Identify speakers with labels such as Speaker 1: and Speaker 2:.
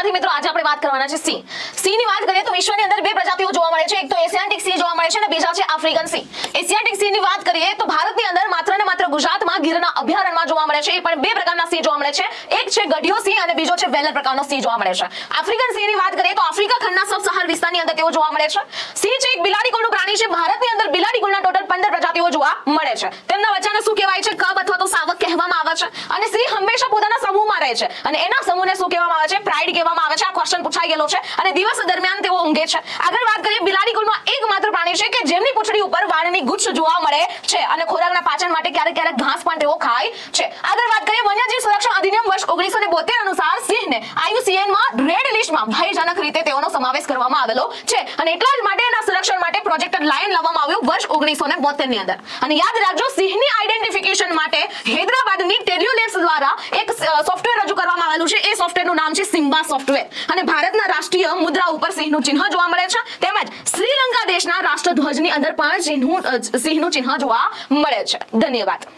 Speaker 1: વિદ્યાર્થી મિત્રો, આજે આપણે વાત કરવાના છે સિંહની વાત કરીએ તો વિશ્વની અંદર બે પ્રજાતિઓ જોવા મળે છે. એક તો એશિયાટિક સિંહ જોવા મળે છે અને બીજા છે આફ્રિકન સિંહ એશિયાટિક સિંહની વાત કરીએ તો ભારતની અંદર માત્ર ને માત્ર ગુજરાતમાં ગીરના અભયારણ્યમાં જોવા મળે છે. એ પણ બે પ્રકારના સિંહ જોવા મળે છે. એક છે ગઢિયો સિંહ અને બીજો છે વેલર પ્રકારનો સિંહ જોવા મળે છે. આફ્રિકન સિંહની વાત કરીએ તો આફ્રિકા ખંડના સબ સહાર વિસ્તારની અંદર તેઓ જોવા મળે છે. સિંહ છે એક બિલાડી કુળનું પ્રાણી છે. ભારતની અંદર બિલાડી કુળના ટોટલ 15 પ્રજાતિઓ જોવા મળે છે. તેમના બચ્ચાને શું કહેવાય છે? કબ અથવા તો સાવક કહેવામાં આવે છે અને સિંહ હંમેશા પોતાના સમૂહમાં રહે છે. અને એના સમૂહને શું કહેવામાં આવે છે? પ્રાઇડ કહેવામાં આવે છે. આ ક્વેશ્ચન પૂછાઈ ગયેલો છે. અને દિવસ દરમિયાન તેઓ ઊંઘે છે. આગળ વાત કરીએ, બિલાડી કુળમાં એકમાત્ર પ્રાણી છે કે જેમની પૂંછડી ઉપર વાળની ગુચ્છ જોવા મળે છે અને ખોરાકના પાચન માટે ક્યારેક ક્યારેક ઘાસ પણ તેઓ ખાય છે. આગળ વાત કરીએ, વન્યજીવ સંરક્ષણ અધિનિયમ વર્ષ 1972 અનુસાર સિંહને IUCN માં રેડ લિસ્ટમાં ભયજનક રીતે તેઓનો સમાવેશ કરવામાં આવેલો છે. અને એટલા જ માટે એના સંરક્ષણ માટે પ્રોજેક્ટ લાયન લાવવામાં આવ્યું વર્ષ 1972 ની અંદર. અને યાદ રાખજો, સિંહની આઈડેન્ટિફિકેશન માટે હૈદરાબાદની ટેલ્યુલેક્સ દ્વારા એક સોફ્ટવેર આવેલું છે. એ સોફ્ટવેરનું નામ છે સિમ્બા સોફ્ટવેર. અને ભારતના રાષ્ટ્રીય મુદ્રા ઉપર સિંહનું ચિહ્ન જોવા મળે છે. તેમજ શ્રીલંકા દેશના રાષ્ટ્રધ્વજની અંદર પણ સિંહનું અ, સિંહનું ચિહ્ન જોવા મળે છે. ધન્યવાદ.